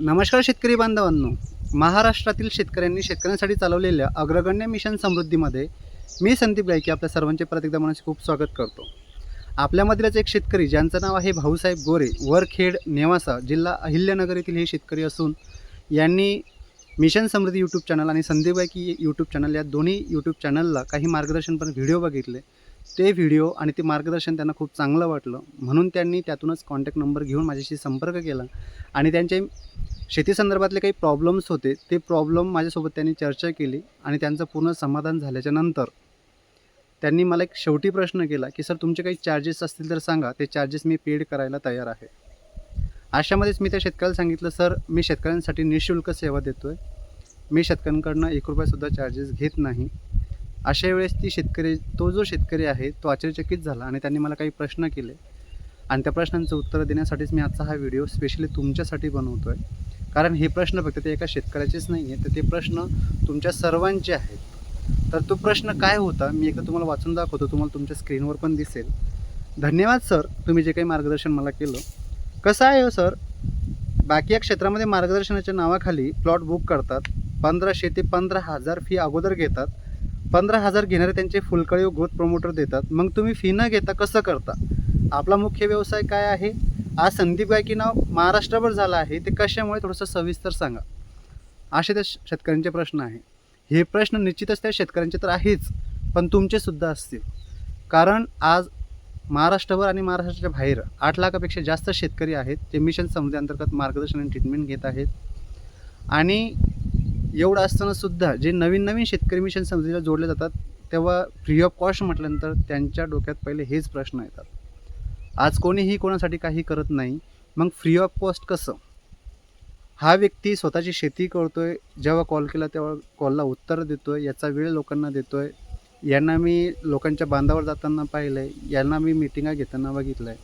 नमस्कार शेतकरी बांधवांनो. महाराष्ट्रातील शेतकऱ्यांनी शेतकऱ्यांसाठी चालवलेल्या अग्रगण्य मिशन समृद्धीमध्ये मी संदीप गायकी आपल्या सर्वांचे परत एकदा खूप स्वागत करतो. आपल्यामधीलच एक शेतकरी ज्यांचं नाव आहे भाऊसाहेब गोरे वरखेड नेवासा जिल्हा अहिल्यानगर येथील हे शेतकरी असून यांनी मिशन समृद्धी यूट्यूब चॅनल आणि संदीप गायकी यूट्यूब चॅनल या दोन्ही यूट्यूब चॅनलला काही मार्गदर्शनपर व्हिडिओ बघितले. ते व्हिडिओ आणि ते मार्गदर्शन त्यांना खूप चांगलं वाटलं. म्हणून त्यांनी त्यातूनच कॉन्टॅक्ट नंबर घेऊन माझ्याशी संपर्क केला. आणि त्यांचे शेतीसंदर्भातले काही प्रॉब्लेम्स होते ते प्रॉब्लेम माझ्यासोबत त्यांनी चर्चा केली आणि त्यांचं पूर्ण समाधान झाल्याच्यानंतर त्यांनी मला एक शेवटी प्रश्न केला की सर तुमचे काही चार्जेस असतील तर सांगा. ते चार्जेस मी पेड करायला तयार आहे. अशामध्येच मी त्या शेतकऱ्याला सांगितलं सर मी शेतकऱ्यांसाठी निशुल्क सेवा देतो आहे मी शेतकऱ्यांकडनं एक रुपयासुद्धा चार्जेस घेत नाही. अशा वेळेस ती शेतकरी तो जो शेतकरी आहे तो आश्चर्यचकित झाला आणि त्यांनी मला काही प्रश्न केले. आणि त्या प्रश्नांचं उत्तर देण्यासाठीच मी आजचा हा व्हिडिओ स्पेशली तुमच्यासाठी बनवतो आहे कारण हे प्रश्न फक्त ते एका शेतकऱ्याचेच नाही आहे तर ते प्रश्न तुमच्या सर्वांचे आहेत. तर तो प्रश्न काय होता मी एकदा तुम्हाला वाचून दाखवतो. तुम्हाला तुमच्या स्क्रीनवर पण दिसेल. धन्यवाद सर. तुम्ही जे काही मार्गदर्शन मला केलं. कसं आहे हो सर? बाकी या क्षेत्रामध्ये मार्गदर्शनाच्या नावाखाली प्लॉट बुक करतात. पंधराशे ते पंधरा हजार फी अगोदर घेतात. पंधरा हजार घेणारे त्यांचे फुलकळी व ग्रोथ प्रमोटर देतात. मग तुम्ही फी न घेता कसं करता? आपला मुख्य व्यवसाय काय आहे? आज संदीप गायकी नाव महाराष्ट्रभर झालं आहे. ते कशामुळे? थोडंसं सविस्तर सांगा. असे त्या शेतकऱ्यांचे प्रश्न आहे. हे प्रश्न निश्चितच त्या शेतकऱ्यांचे तर आहेच पण तुमचेसुद्धा असतील. कारण आज महाराष्ट्रभर आणि महाराष्ट्राच्या बाहेर आठ लाखापेक्षा जास्त शेतकरी आहेत. ते मिशन समृद्धी अंतर्गत मार्गदर्शन आणि ट्रीटमेंट घेत आहेत. आणि एवढं असताना सुद्धा जे नवीन नवीन शेतकरी मिशन समजेला जोडले जातात तेव्हा फ्री ऑफ कॉस्ट म्हटल्यानंतर त्यांच्या डोक्यात पहिले हेच प्रश्न येतात. आज कोणीही कोणासाठी काही करत नाही मग फ्री ऑफ कॉस्ट कसं? हा व्यक्ती स्वतःची शेती करतोय जेव्हा कॉल केला तेव्हा कॉलला उत्तर देतोय याचा वेळ लोकांना देतोय. यांना मी लोकांच्या बांधावर जाताना पाहिलं आहे यांना मी मिटिंगा घेताना बघितलं आहे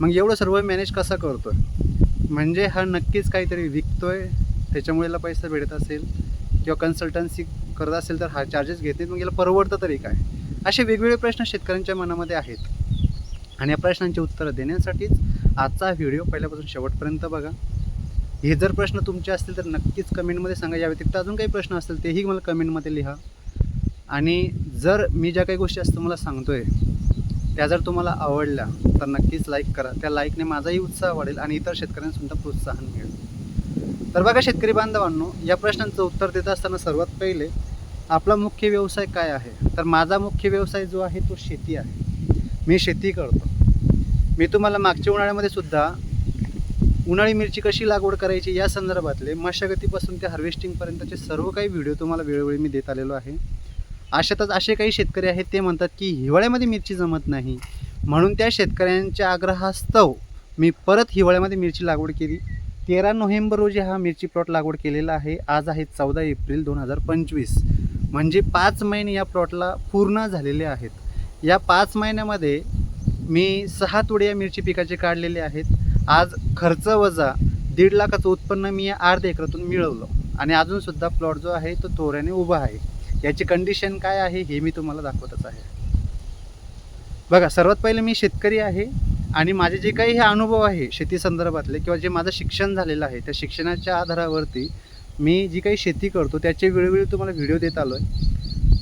मग एवढं सर्व मॅनेज कसा आहे म्हणजे हा नक्कीच काहीतरी विकतोय त्याच्यामुळे याला पैसा भेटत असेल. किंवा कन्सल्टन्सी करत असेल तर हा चार्जेस घेत नाहीत मग याला परवडतं तरी काय? असे वेगवेगळे प्रश्न शेतकऱ्यांच्या मनामध्ये आहेत. आणि या प्रश्नांची उत्तरं देण्यासाठीच आजचा व्हिडिओ पहिल्यापासून शेवटपर्यंत बघा. हे जर प्रश्न तुमचे असतील तर नक्कीच कमेंटमध्ये सांगा. या व्यतिरिक्त अजून काही प्रश्न असतील तेही मला कमेंटमध्ये लिहा. आणि जर मी ज्या काही गोष्टी असं तुम्हाला सांगतो आहे त्या जर तुम्हाला आवडल्या तर नक्कीच लाईक करा. त्या लाईकने माझाही उत्साह वाढेल आणि इतर शेतकऱ्यांसुद्धा प्रोत्साहन मिळेल. तर बघा शेतकरी बांधवांनो या प्रश्नांचं उत्तर देत असताना सर्वात पहिले आपला मुख्य व्यवसाय काय आहे? तर माझा मुख्य व्यवसाय जो आहे तो शेती आहे. मी शेती करतो. मी तुम्हाला मागच्या उन्हाळ्यामध्ये सुद्धा उन्हाळी मिरची कशी लागवड करायची या संदर्भातले मशागतीपासून ते हार्वेस्टिंगपर्यंतचे सर्व काही व्हिडिओ तुम्हाला वेळोवेळी मी देत आलेलो आहे. अशातच असे काही शेतकरी आहेत ते म्हणतात की हिवाळ्यामध्ये मिरची जमत नाही. म्हणून त्या शेतकऱ्यांच्या आग्रहास्तव मी परत हिवाळ्यामध्ये मिरची लागवड केली. तेरा नोव्हेंबर रोजी हा मिरची प्लॉट लागवड केलेला आहे. आज आहे चौदा एप्रिल दोन हजार पंचवीस. म्हणजे पाच महिने या प्लॉटला पूर्ण झालेले आहेत. या पाच महिन्यामध्ये मी सहा तोडे या मिरची पिकाचे काढलेले आहेत. आज खर्च वजा दीड लाखाचं उत्पन्न मी या अर्ध्या एकरातून मिळवलं. आणि अजूनसुद्धा प्लॉट जो आहे तो तोऱ्याने उभा आहे. याची कंडिशन काय आहे हे मी तुम्हाला दाखवतच आहे. बघा सर्वात पहिले मी शेतकरी आहे. आणि माझे जे काही हे अनुभव आहे शेती संदर्भातले किंवा जे माझं शिक्षण झालेलं आहे त्या शिक्षणाच्या आधारावरती मी जी काही शेती करतो त्याचे वेळोवेळी तुम्हाला व्हिडिओ देत आलो आहे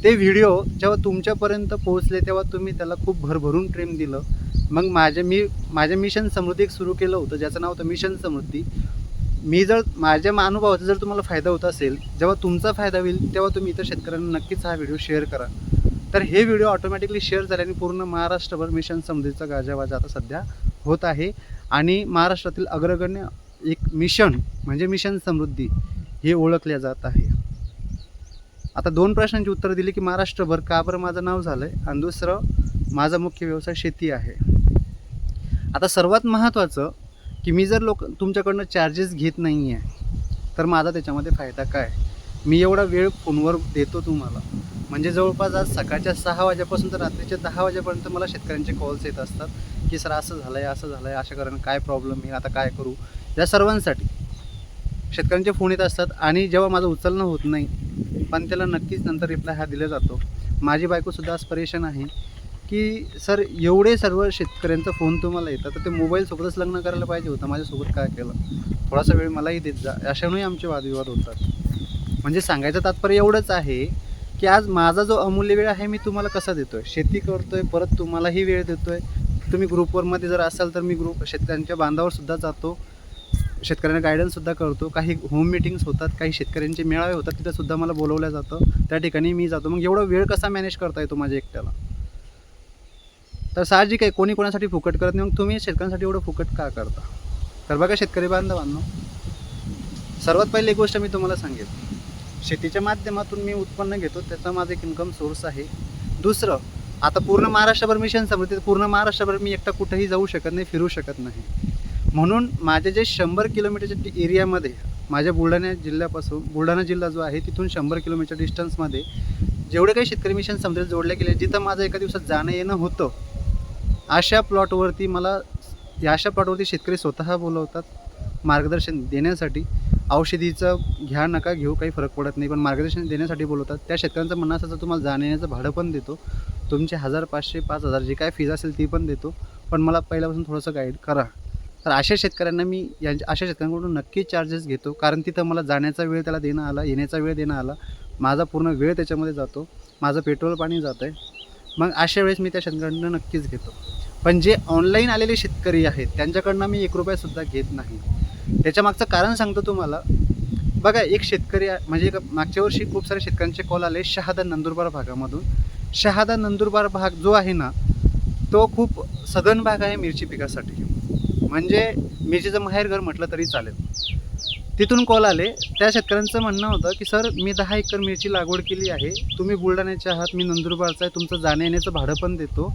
ते व्हिडिओ जेव्हा तुमच्यापर्यंत पोहोचले तेव्हा तुम्ही त्याला खूप भरभरून प्रेम दिलं. मग माझ्या मी माझ्या मिशन समृद्धी एक सुरू केलं होतं ज्याचं नाव होतं मिशन समृद्धी. मी जर माझ्या अनुभवाचा जर तुम्हाला फायदा होत असेल जेव्हा तुमचा फायदा होईल तेव्हा तुम्ही इतर शेतकऱ्यांना नक्कीच हा व्हिडिओ शेअर करा. तर हे व्हिडिओ ऑटोमॅटिकली शेअर झाल्याने पूर्ण महाराष्ट्रभर मिशन समृद्धीचा गाजावाजा आता सध्या होत आहे. आणि महाराष्ट्रातील अग्रगण्य एक मिशन म्हणजे मिशन समृद्धी हे ओळखल्या जात आहे. आता दोन प्रश्नांची उत्तरं दिली की महाराष्ट्रभर का बरं माझं नाव झालं आहे आणि दुसरं माझा मुख्य व्यवसाय शेती आहे. आता सर्वात महत्त्वाचं की मी जर लोक तुमच्याकडनं चार्जेस घेत नाही आहे तर माझा त्याच्यामध्ये फायदा काय? मी एवढा वेळ फोनवर देतो तुम्हाला. म्हणजे जवळपास आज सकाळच्या सहा वाजेपासून तर रात्रीच्या दहा वाजेपर्यंत मला शेतकऱ्यांचे कॉल्स येत असतात की सर असं झालं आहे असं झालं आहे अशा कारण काय प्रॉब्लेम आहे? आता काय करू? या सर्वांसाठी शेतकऱ्यांचे फोन येत असतात आणि जेव्हा माझं उचलणं होत नाही पण त्याला नक्कीच नंतर रिप्लाय हा दिला जातो. माझी बायकोसुद्धा आज परेशान आहे की सर एवढे सर्व शेतकऱ्यांचा फोन तुम्हाला येतात तर ते मोबाईलसोबतच लग्न करायला पाहिजे होतं माझ्यासोबत काय केलं? थोडासा वेळ मलाही देत जा. अशानेही आमचे वादविवाद होतात. म्हणजे सांगायचं तात्पर्य एवढंच आहे की आज माझा जो अमूल्य वेळ आहे मी तुम्हाला कसा देतोय? शेती करतोय परत तुम्हालाही वेळ देतोय. तुम्ही ग्रुपवरमध्ये जर असाल तर मी ग्रुप शेतकऱ्यांच्या बांधावर सुद्धा जातो. शेतकऱ्यांना गायडन्ससुद्धा करतो. काही होम मिटिंग्स होतात काही शेतकऱ्यांचे मेळावे होतात तिथेसुद्धा मला बोलवलं जातं. त्या ठिकाणी मी जातो. मग एवढा वेळ कसा मॅनेज करता येतो माझ्या एकट्याला? तर साहजिक आहे कोणी कोणासाठी फुकट करत नाही. मग तुम्ही शेतकऱ्यांसाठी एवढं फुकट का करता? तर बघा शेतकरी बांधवांनो सर्वात पहिली गोष्ट मी तुम्हाला सांगेन. शेतीच्या माध्यमातून मी उत्पन्न घेतो त्याचा माझा एक इन्कम सोर्स आहे. दुसरं आता पूर्ण महाराष्ट्रभर मिशन समजते पूर्ण महाराष्ट्रभर मी एकटा कुठेही जाऊ शकत नाही फिरू शकत नाही. म्हणून माझे जे शंभर किलोमीटरच्या एरियामध्ये माझ्या बुलढाणा जिल्ह्यापासून बुलढाणा जिल्हा जो आहे तिथून शंभर किलोमीटर डिस्टन्समध्ये जेवढे काही शेतकरी मिशन समजेल जोडले गेले जिथं माझं एका दिवसात जाणं येणं होतं अशा प्लॉटवरती मला या अशा प्लॉटवरती शेतकरी स्वतः बोलवतात मार्गदर्शन देण्यासाठी. औषधीचं घ्या नका घेऊ काही फरक पडत नाही. पण मार्गदर्शन देण्यासाठी बोलवतात. त्या शेतकऱ्यांचं म्हणणं असं तुम्हाला जाण्या येण्याचं भाडं पण देतो. तुमचे हजार पाचशे पाच हजार जे काय फीज असेल ती पण देतो. पण मला पहिल्यापासून थोडंसं गाईड करा. तर अशा शेतकऱ्यांना मी यांच्या अशा शेतकऱ्यांकडून नक्की चार्जेस घेतो. कारण तिथं मला जाण्याचा वेळ त्याला देणं आला येण्याचा वेळ देणं आला. माझा पूर्ण वेळ त्याच्यामध्ये जातो. माझं पेट्रोल पाणी जातं आहे मग अशा वेळेस मी त्या शेतकऱ्यांना नक्कीच घेतो. पण जे ऑनलाईन आलेले शेतकरी आहेत त्यांच्याकडनं मी एक रुपयासुद्धा घेत नाही. त्याच्या मागचं कारण सांगतो तुम्हाला. बघा एक शेतकरी आहे- म्हणजे मागच्या वर्षी खूप सारे शेतकऱ्यांचे कॉल आले शहादा नंदुरबार भागामधून. शहादा नंदुरबार भाग जो आहे ना तो खूप सघन भाग आहे मिरची पिकासाठी. म्हणजे मिरचीचं माहेरघर म्हटलं तरी चालेल. तिथून कॉल आले. त्या शेतकऱ्यांचं म्हणणं होतं की सर मी दहा एकर मिरची लागवड केली आहे. तुम्ही बुलढाण्याचे आहात मी नंदुरबारचा आहे तुमचं जाण्या येण्याचं भाडं पण देतो.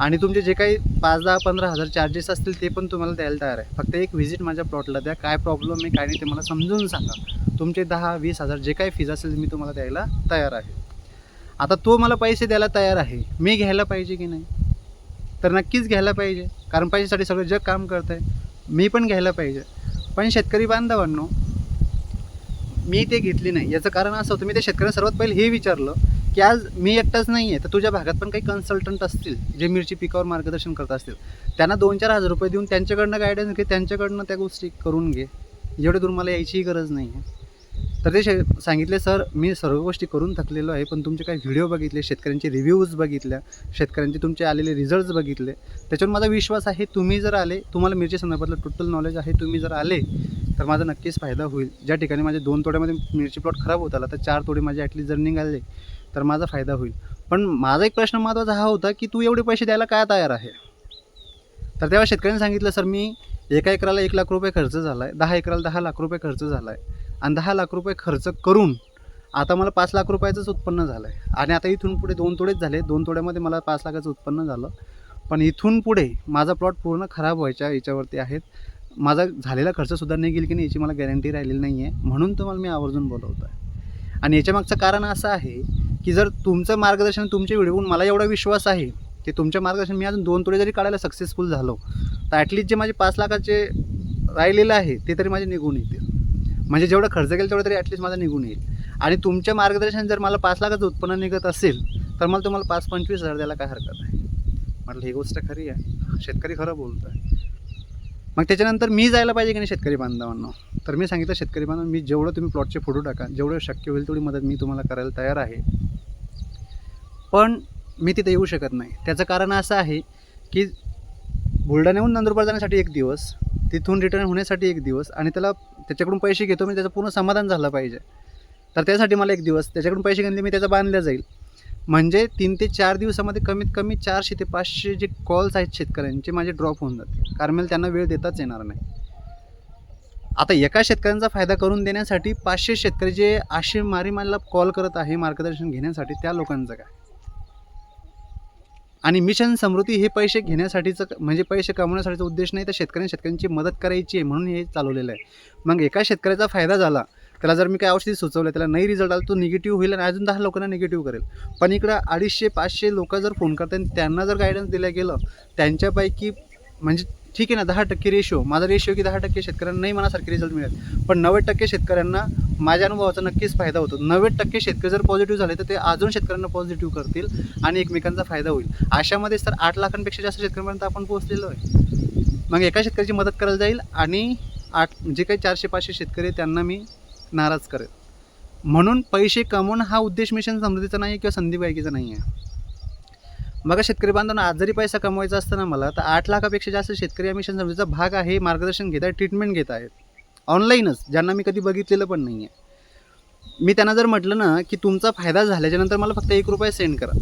आणि तुमचे जे काही पाच दहा पंधरा हजार चार्जेस असतील ते पण तुम्हाला द्यायला तयार आहे. फक्त एक व्हिजिट माझ्या प्लॉटला द्या. काय प्रॉब्लेम आहे काय नाही ते मला समजून सांगा. तुमचे दहा वीस हजार जे काही फीज असेल मी तुम्हाला द्यायला तयार आहे. आता तो मला पैसे द्यायला तयार आहे. मी घ्यायला पाहिजे की नाही? तर नक्कीच घ्यायला पाहिजे. कारण पैशासाठी सगळं जग काम करत आहे मी पण घ्यायला पाहिजे. पण शेतकरी बांधवांनो मी ते घेतली नाही. याचं कारण असं होतं मी त्या शेतकऱ्यांना सर्वात पहिले हे विचारलं की आज मी एकटाच नाही आहे तर तुझ्या भागात पण काही कन्सल्टंट असतील जे मिरची पिकावर मार्गदर्शन करत असतील त्यांना दोन चार हजार रुपये देऊन त्यांच्याकडनं गायडन्स घे त्यांच्याकडनं त्या गोष्टी करून घे. एवढे दूर मला यायचीही गरज नाही आहे तर ते शे सांगितले सर मी सर्व गोष्टी करून थकलेलो आहे पण तुमचे काही व्हिडिओ बघितले शेतकऱ्यांचे रिव्ह्यूज बघितल्या शेतकऱ्यांचे तुमचे आलेले रिझल्ट्स बघितले. त्याच्यावर माझा विश्वास आहे तुम्ही जर आले तुम्हाला मिरची संदर्भातलं टोटल नॉलेज आहे तुम्ही जर आले तर माझा नक्कीच फायदा होईल. ज्या ठिकाणी माझे दोन तोड्यामध्ये मिरची प्लॉट खराब होत आला तर चार तोडे माझे ॲटलीस्ट जर निघाले तर माझा फायदा होईल. पण माझा एक प्रश्न महत्त्वाचा हा होता की तू एवढे पैसे द्यायला काय तयार आहे? तर तेव्हा शेतकऱ्यांनी सांगितलं सर मी एका एकराला एक लाख रुपये खर्च झाला आहे दहा एकराला दहा लाख रुपये खर्च झाला आहे आणि दहा लाख रुपये खर्च करून आता मला पाच लाख रुपयाचंच उत्पन्न झालं आहे आणि आता इथून पुढे दोन तोडेच झाले. दोन तोड्यामध्ये मला पाच लाखाचं उत्पन्न झालं. पण इथून पुढे माझा प्लॉट पूर्ण खराब व्हायच्या याच्यावरती आहेत. माझा झालेला खर्चसुद्धा निघेल की नाही याची मला गॅरंटी राहिलेली नाही आहे म्हणून तुम्हाला मी आवर्जून बोलवतो आहे आणि याच्यामागचं कारण असं आहे की जर तुमचं मार्गदर्शन तुमचे व्हिडिओ मला एवढा विश्वास आहे की तुमच्या मार्गदर्शन मी अजून दोन तोडे जरी काढायला सक्सेसफुल झालो तर ॲटलीस्ट जे माझे पाच लाखाचे राहिलेलं आहे ते तरी माझे निघून येतील. म्हणजे जेवढं खर्च केला तेवढं तरी ॲटलीस्ट माझा निघून येईल. आणि तुमच्या मार्गदर्शन जर मला पाच लाखाचं उत्पन्न निघत असेल तर मला तुम्हाला पाच पंचवीस हजार द्यायला काय हरकत आहे? म्हटलं ही गोष्ट खरी आहे. शेतकरी खरं बोलतो आहे मग त्याच्यानंतर मी जायला पाहिजे की नाही शेतकरी बांधवांना? तर मी सांगितलं शेतकरी बांधव मी जेवढं तुम्ही प्लॉटचे फोटो टाका जेवढं शक्य होईल तेवढी मदत मी तुम्हाला करायला तयार आहे. पण मी तिथे येऊ शकत नाही. त्याचं कारण असं आहे की बुलढाण्याहून नंदुरबार जाण्यासाठी एक दिवस तिथून रिटर्न होण्यासाठी एक दिवस आणि त्याला त्याच्याकडून पैसे घेतो मी त्याचं पूर्ण समाधान झालं पाहिजे. तर त्यासाठी मला एक दिवस त्याच्याकडून पैसे घेतले मी त्याचा बांधल्या जाईल. म्हणजे तीन ते चार दिवसामध्ये कमीत कमी चारशे ते पाचशे जे कॉल्स आहेत शेतकऱ्यांचे माझे ड्रॉप होऊन जातील. कारण मला त्यांना वेळ देताच येणार नाही. आता एका शेतकऱ्यांचा फायदा करून देण्यासाठी पाचशे शेतकरी जे आशे मारी मला कॉल करत आहे मार्गदर्शन घेण्यासाठी त्या लोकांचं काय? आणि मिशन समृद्धी हे पैसे घेण्यासाठीचं म्हणजे पैसे कमवण्यासाठीचा उद्देश नाही तर शेतकऱ्यांनी शेतकऱ्यांची मदत करायची आहे म्हणून हे चालवलेलं आहे. मग एका शेतकऱ्याचा फायदा झाला त्याला जर मी काय औषधी सुचवलं त्याला नाही रिझल्ट आला तो निगेटिव्ह होईल आणि अजून दहा लोकांना निगेटिव्ह करेल. पण इकडं अडीचशे पाचशे लोक जर फोन करतात आणि त्यांना जर गायडन्स दिलं गेलं त्यांच्यापैकी म्हणजे ठीक आहे ना दहा टक्के रेशो माझा रेशो की दहा टक्के शेतकऱ्यांना नाही मनासारखे रिझल्ट मिळेल पण नव्वद टक्के शेतकऱ्यांना माझ्या अनुभवाचा नक्कीच फायदा होतो. नव्वद टक्के शेतकरी जर पॉझिटिव्ह झाले तर ते अजून शेतकऱ्यांना पॉझिटिव्ह करतील आणि एकमेकांचा फायदा होईल. अशामध्येच तर आठ लाखांपेक्षा जास्त शेतकऱ्यांपर्यंत आपण पोहोचलेलो आहे. मग एका शेतकऱ्याची मदत करायला जाईल आणि आठ जे काही चारशे पाचशे शेतकरी आहेत त्यांना मी नाराज करेल. म्हणून पैसे कमवणं हा उद्देश मिशन समृद्धीचा नाही किंवा संदीप गायकीचा नाही आहे बघा शेतकरी बांधवांना आज जरी पैसा कमवायचा असताना मला तर आठ लाखापेक्षा जास्त शेतकरी या मिशन समृद्धीचा भाग आहे मार्गदर्शन घेत आहे ट्रीटमेंट घेत आहेत. ऑनलाईनच ज्यांना मी कधी बघितलेलं पण नाही आहे मी त्यांना जर म्हटलं ना की तुमचा फायदा झाल्याच्यानंतर मला फक्त एक रुपया सेंड करा.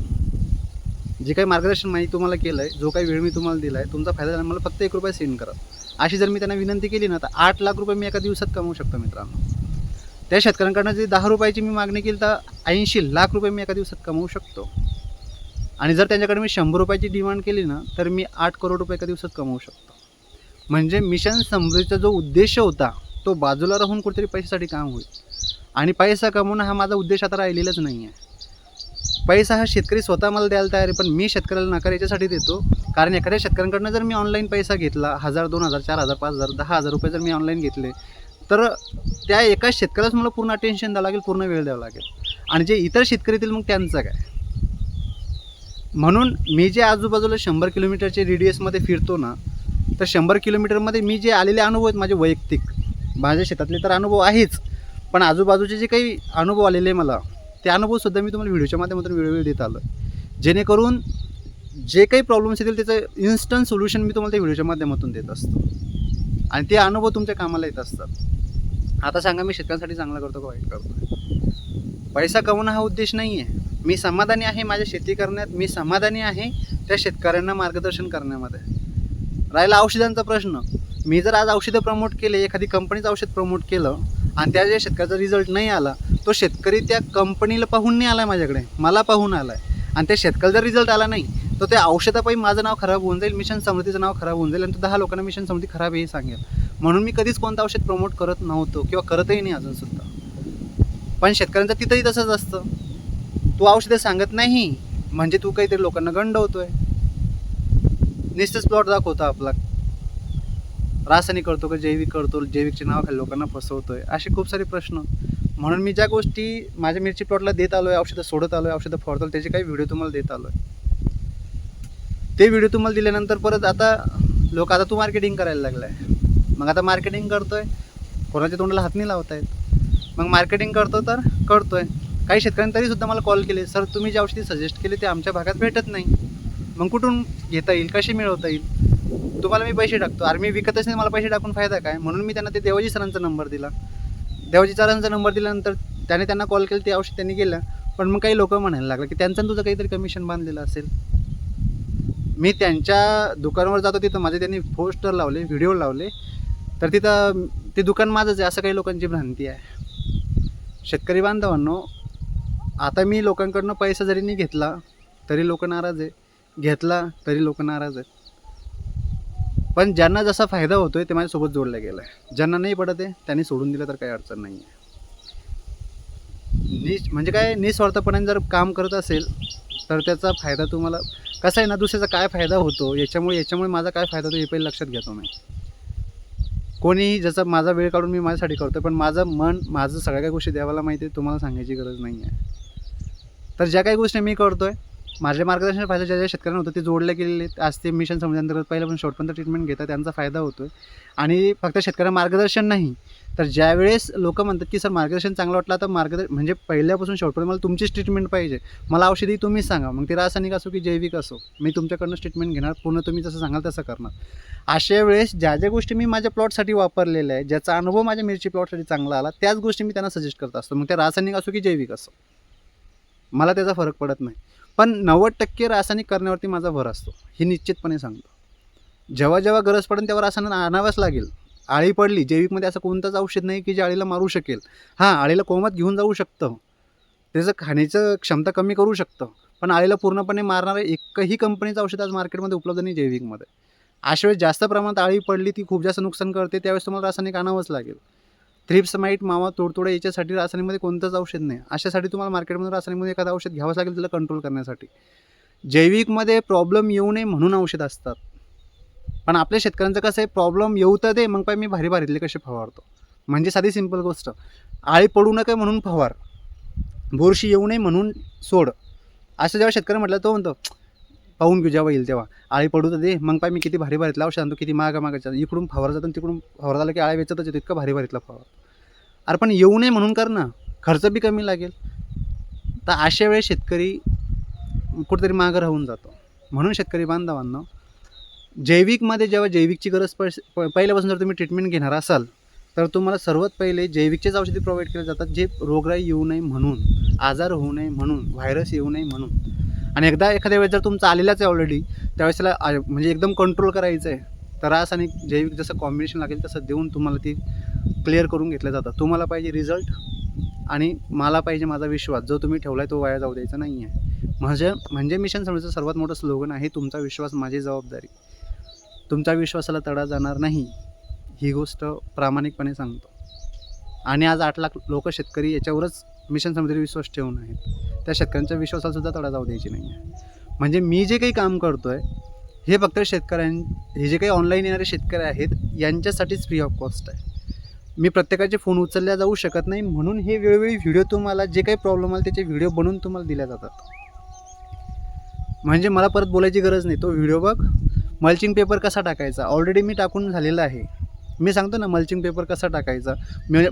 जे काही मार्गदर्शन माहिती तुम्हाला केलं आहे जो काही वेळ मी तुम्हाला दिला आहे तुमचा फायदा झाला मला फक्त एक रुपया सेंड करा. अशी जर मी त्यांना विनंती केली ना तर आठ लाख रुपये मी एका दिवसात कमवू शकतो मित्रांनो. त्या शेतकऱ्यांकडनं जे दहा रुपयाची मी मागणी केली तर ऐंशी लाख रुपये मी एका दिवसात कमवू शकतो. आणि जर त्यांच्याकडे मी शंभर रुपयाची डिमांड केली ना तर मी आठ करोड रुपये एका दिवसात कमवू शकतो. म्हणजे मिशन समृद्धीचा जो उद्देश होता तो बाजूला राहून कुठेतरी पैशासाठी काम होईल. आणि पैसा कमवणं हा माझा उद्देश आता राहिलेलाच नाही आहे पैसा हा शेतकरी स्वतः मला द्यायला तयार आहे पण मी शेतकऱ्याला नकार याच्यासाठी देतो. कारण एखाद्या शेतकऱ्यांकडनं जर मी ऑनलाईन पैसा घेतला हजार दोन हजार चार हजार पाच हजार दहा हजार रुपये जर मी ऑनलाईन घेतले तर त्या एका शेतकऱ्यालाच मला पूर्ण अटेन्शन द्यावं लागेल पूर्ण वेळ द्यावा लागेल. आणि जे इतर शेतकरी येतील मग त्यांचं काय? म्हणून मी जे आजूबाजूला शंभर किलोमीटरचे रेडियसमध्ये फिरतो ना तर शंभर किलोमीटरमध्ये मी जे आलेले अनुभव आहेत माझे वैयक्तिक. माझ्या शेतातले तर अनुभव आहेच पण आजूबाजूचे जे काही अनुभव आलेले मला ते अनुभवसुद्धा मी तुम्हाला व्हिडिओच्या माध्यमातून वेळोवेळी देत आलो जेणेकरून जे काही प्रॉब्लेम्स येतील त्याचं इन्स्टंट सोल्युशन मी तुम्हाला त्या व्हिडिओच्या माध्यमातून देत असतो. आणि ते अनुभव तुमच्या कामाला येत असतात. आता सांगा मी शेतकऱ्यांसाठी चांगलं करतो का वाईट करतो? पैसा कमवणं हा उद्देश नाही आहे मी समाधानी आहे माझ्या शेती करण्यात मी समाधानी आहे त्या शेतकऱ्यांना मार्गदर्शन करण्यामध्ये. राहिला औषधांचा प्रश्न. मी जर आज औषधं प्रमोट केले एखादी कंपनीचं औषध प्रमोट केलं आणि त्या ज्या शेतकऱ्याचा रिझल्ट नाही आला तो शेतकरी त्या कंपनीला पाहून नाही आला माझ्याकडे. मला पाहून आला आहे आणि त्या शेतकऱ्याला जर रिझल्ट आला नाही तर त्या औषधापायी माझं नाव खराब होऊन जाईल मिशन समृद्धीचं नाव खराब होऊन जाईल आणि तो दहा लोकांना मिशन समृद्धी खराब हे सांगेल. म्हणून मी कधीच कोणतं औषध प्रमोट करत नव्हतो किंवा करतही नाही अजूनसुद्धा पण शेतकऱ्यांचं तिथंही तसंच असतं. तू औषधं सांगत नाही म्हणजे तू काहीतरी लोकांना गंडवतोय. नुसतंच प्लॉट दाखवतो आपला. रासायनिक करतो का जैविक करतो जैविकचे नावाखाली लोकांना फसवतोय असे खूप सारे प्रश्न. म्हणून मी ज्या गोष्टी माझ्या मिरची प्लॉटला देत आलो आहे औषधं सोडत आलो आहे औषधं फोडतो त्याचे काही व्हिडिओ तुम्हाला देत आलो आहे ते व्हिडिओ तुम्हाला दिल्यानंतर परत आता लोक आता तू मार्केटिंग करायला लागला आहे मग आता मार्केटिंग करतोय कोणाच्या तोंडाला हात नाही लावत आहेत मग मार्केटिंग करतो तर करतोय. काही शेतकऱ्यांनी तरीसुद्धा मला कॉल केले सर तुम्ही जे औषधी सजेस्ट केले ते आमच्या भागात भेटत नाही. मग कुठून घेता येईल? कशी मिळवता येईल? तुम्हाला मी पैसे टाकतो. आर्मी मी विकतच नाही मला पैसे टाकून फायदा काय? म्हणून मी त्यांना ते देवाजी सरांचा नंबर दिला. देवाजी चारांचा नंबर दिल्यानंतर त्याने त्यांना कॉल केला ते औषध त्यांनी केलं. पण मग काही लोक म्हणायला लागलं की त्यांचं तुझं काहीतरी कमिशन बांधलेलं असेल. मी त्यांच्या दुकानावर जातो तिथं माझे त्यांनी पोस्टर लावले व्हिडिओ लावले. तर तिथं ते दुकान माझंच आहे असं काही लोकांची भ्रांती आहे. शेतकरी बांधवांनो आता मी लोकांकडनं पैसा जरी नाही घेतला तरी लोक नाराज आहे. घेतला तरी लोक नाराज आहेत. पण ज्यांना जसा फायदा होतोय ते माझ्यासोबत जोडला गेला आहे ज्यांना नाही पडत आहे त्यांनी सोडून दिलं तर काही अडचण नाही आहे नि म्हणजे काय निस्वार्थपणाने जर काम करत असेल तर त्याचा फायदा तुम्हाला कसा आहे ना दुसऱ्याचा काय फायदा होतो याच्यामुळे याच्यामुळे माझा काय फायदा होतो हे पहिले लक्षात घेतो मी. कोणीही जसं माझा वेळ काढून मी माझ्यासाठी करतो पण माझं मन माझं सगळ्या काही गोष्टी देवाला माहिती आहे तुम्हाला सांगायची गरज नाही आहे तर ज्या काही गोष्टी मी करतो आहे माझ्या मार्गदर्शन फायदा ज्या ज्या शेतकऱ्यांना होतं ते जोडले गेलेले आज ते मिशन समजांतर्गत पहिलं पण शॉर्टपर्यंत ट्रीटमेंट घेतात त्यांचा फायदा होतो आणि फक्त शेतकऱ्यांना मार्गदर्शन नाही तर ज्यावेळेस लोक म्हणतात की सर मार्गदर्शन चांगलं वाटलं तर मार्गदर्शन म्हणजे पहिल्यापासून शेवटपर्यंत मला तुमचीच ट्रीटमेंट पाहिजे. मला औषधी तुम्हीच सांगा मग ते रासायनिक असो की जैविक असो मी तुमच्याकडनं ट्रीटमेंट घेणार पूर्ण तुम्ही जसं सांगाल तसं करणार. अशा वेळेस ज्या ज्या गोष्टी मी माझ्या प्लॉटसाठी वापरलेल्या आहे ज्याचा अनुभव माझ्या मिरची प्लॉटसाठी चांगला आला त्याच गोष्टी मी त्यांना सजेस्ट करत असतो. मग ते रासायनिक असो की जैविक असो. मला त्याचा फरक पडत नाही. पण नव्वद टक्के रासायनिक करण्यावरती माझा भर असतो हे निश्चितपणे सांगतो. जेव्हा जेव्हा गरज पडेल तेव्हा रासायनिक आणावंच लागेल. आळी पडली जैविकमध्ये असं कोणतंच औषध नाही की जे आळीला मारू शकेल. हां आळीला कोमात घेऊन जाऊ शकतं. त्याचं खाण्याचं क्षमता कमी करू शकतं. पण आळीला पूर्णपणे मारणारं एकही कंपनीचं औषध आज मार्केटमध्ये उपलब्ध नाही जैविकमध्ये. अशा वेळेस जास्त प्रमाणात आळी पडली ती खूप जास्त नुकसान करते त्यावेळेस तुम्हाला रासायनिक आणावंच लागेल. थ्रिप्स माईट मावा तोडतोडा याच्यासाठी रासायनिकमध्ये कोणतंच औषध नाही. अशासाठी तुम्हाला मार्केटमधून रासायनिकमध्ये एखादं औषध घ्यावंच लागेल त्याला कंट्रोल करण्यासाठी. जैविकमध्ये प्रॉब्लेम येऊ नये म्हणून औषध असतात. पण आपल्या शेतकऱ्यांचं कसं आहे प्रॉब्लेम येऊ तर दे मग पाय मी भारी भारीतले कसे फवारतो. म्हणजे साधी सिंपल गोष्ट. आळी पडू नका म्हणून फवार. बुरशी येऊ नये म्हणून सोड. असं जेव्हा शेतकरी म्हटलं तो म्हणतो पाहून घेऊ जेव्हा येईल तेव्हा. आळी पडू तर दे. मग पाय मी किती भारी भारीतला औषध आणतो किती मागा मागायचा इकडून फवारा जातो आणि तिकडून फवारा झाला की आळ्या वेचतच येतो. इतकं भारी भारीतला फवार. अरे पण येऊ नये म्हणून कर ना. खर्च बी कमी लागेल. तर अशा वेळेस शेतकरी कुठेतरी मागं राहून जातो. म्हणून शेतकरी बांधवांना जैविकमध्ये जेव्हा जैविकची गरज पड प- पहिल्यापासून जर तुम्ही ट्रीटमेंट घेणार असाल तर तुम्हाला सर्वात पहिले जैविकचेच औषधी प्रोव्हाइड केले जातात. जे रोगराई येऊ नये म्हणून आजार होऊ नये म्हणून व्हायरस येऊ नये म्हणून. आणि एकदा एखाद्या वेळेस जर तुमचा आलेलाच आहे ऑलरेडी त्यावेळेस त्याला म्हणजे एकदम कंट्रोल करायचं आहे तर रास आणि जैविक जसं कॉम्बिनेशन लागेल तसं देऊन तुम्हाला ती क्लिअर करून घेतलं जातं तुम्हाला पाहिजे रिझल्ट आणि मला पाहिजे माझा विश्वास. जो तुम्ही ठेवला आहे तो वाया जाऊ द्यायचा नाही आहे म्हणजे म्हणजे मिशन समजचं सर्वात मोठं स्लोगन आहे तुमचा विश्वास माझी जबाबदारी. तुमच्या विश्वासाला तडा जाणार नाही. ही गोष्ट प्रामाणिकपणे सांगतो. आणि आज आठ लाख लोक शेतकरी याच्यावरच मिशन समुद्री विश्वास ठेवून आहेत. त्या शेतकऱ्यांच्या विश्वासालासुद्धा तडा जाऊ द्यायची नाही आहे म्हणजे मी जे काही काम करतो आहे हे फक्त शेतकऱ्यां हे जे काही ऑनलाईन येणारे शेतकरी आहेत यांच्यासाठीच फ्री ऑफ कॉस्ट आहे. मी प्रत्येकाचे फोन उचलल्या जाऊ शकत नाही म्हणून हे वेळोवेळी व्हिडिओ तुम्हाला जे काही प्रॉब्लेम आला त्याचे व्हिडिओ बनवून तुम्हाला दिल्या जातात. म्हणजे मला परत बोलायची गरज नाही तो व्हिडिओ बघ. मल्चिंग पेपर कसा टाकायचा? ऑलरेडी मी टाकून झालेला आहे. मी सांगतो ना मल्चिंग पेपर कसा टाकायचा?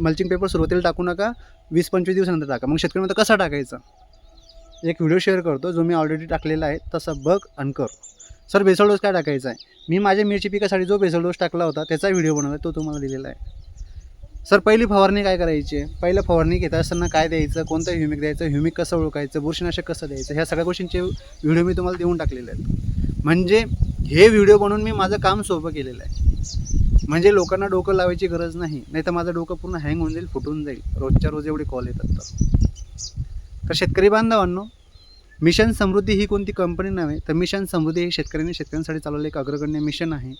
मल्चिंग पेपर सुरुवातीला टाकू नका वीस पंचवीस दिवसानंतर टाका. मग शेतकरी म्हणतो कसा टाकायचा? एक व्हिडिओ शेअर करतो जो मी ऑलरेडी टाकलेला आहे तसं बघ आणि कर. सर बेसल डोस काय टाकायचा आहे? मी माझ्या मिरची पिकासाठी जो बेसल डोस टाकला होता त्याचा व्हिडिओ बनवला तो तुम्हाला दिलेला आहे. सर पहिली फवारणी काय करायची आहे? पहिलं फवारणी घेत असताना काय द्यायचं? कोणतं ह्युमिक द्यायचं? ह्युमिक कसं ओळखायचं? बुरशीनाशक कसं द्यायचं? ह्या सगळ्या गोष्टींचे व्हिडिओ मी तुम्हाला देऊन टाकलेले आहेत. म्हणजे हे व्हिडिओ बनवून मी माझं काम सोपं केलेलं आहे. म्हणजे लोकांना डोकं लावायची गरज नाही. नाही तर माझं डोकं पूर्ण हँग होऊन जाईल फुटून जाईल. रोजच्या रोज एवढे कॉल येतात तर. तर शेतकरी बांधवांनो मिशन समृद्धी ही कोणती कंपनी नव्हे तर मिशन समृद्धी हे शेतकऱ्यांनी शेतकऱ्यांसाठी चालवलेलं एक अग्रगण्य मिशन आहे.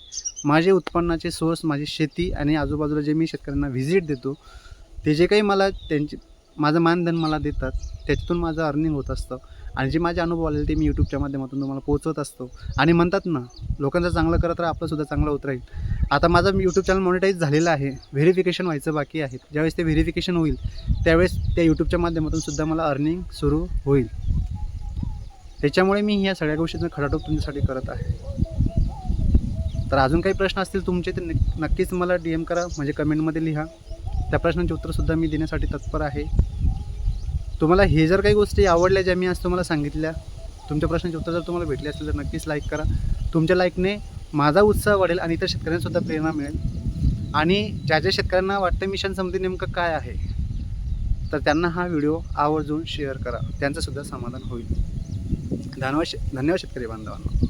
माझे उत्पन्नाचे सोर्स माझी शेती आणि आजूबाजूला जे मी शेतकऱ्यांना व्हिजिट देतो ते जे काही मला त्यांचे माझं मानधन मला देतात त्याच्यातून माझं अर्निंग होत असतं. आणि जे माझे अनुभव आलेले ते मी यूट्यूबच्या माध्यमातून तुम्हाला पोहोचवत असतो. आणि म्हणतात ना लोकांचं चांगलं करत राहा आपलंसुद्धा चांगलं होत राहील. आता माझं यूट्यूब चॅनल मॉनिटाईज झालेलं आहे. व्हेरिफिकेशन व्हायचं बाकी आहे. ज्यावेळेस ते व्हेरिफिकेशन होईल त्यावेळेस त्या यूट्यूबच्या माध्यमातून सुद्धा मला अर्निंग सुरू होईल. त्याच्यामुळे मी ह्या सगळ्या गोष्टींचा खडाटोप तुमच्यासाठी करत आहे. तर अजून काही प्रश्न असतील तुमचे ते नक्कीच मला डी एम करा. म्हणजे कमेंटमध्ये लिहा. त्या प्रश्नांची उत्तरसुद्धा मी देण्यासाठी तत्पर आहे. तुम्हाला हे जर काही गोष्टी आवडल्या ज्या मी आज तुम्हाला सांगितल्या तुमच्या प्रश्नांची उत्तर जर तुम्हाला भेटली असेल तर नक्कीच लाईक करा. तुमच्या लाईकने माझा उत्साह वाढेल आणि इतर शेतकऱ्यांनासुद्धा प्रेरणा मिळेल. आणि ज्या ज्या शेतकऱ्यांना वाटतं मिशन समधी नेमकं काय आहे तर त्यांना हा व्हिडिओ आवर्जून शेअर करा. त्यांचंसुद्धा समाधान होईल. धन्यवाद धन्यवाद शेतकरी बांधवांना.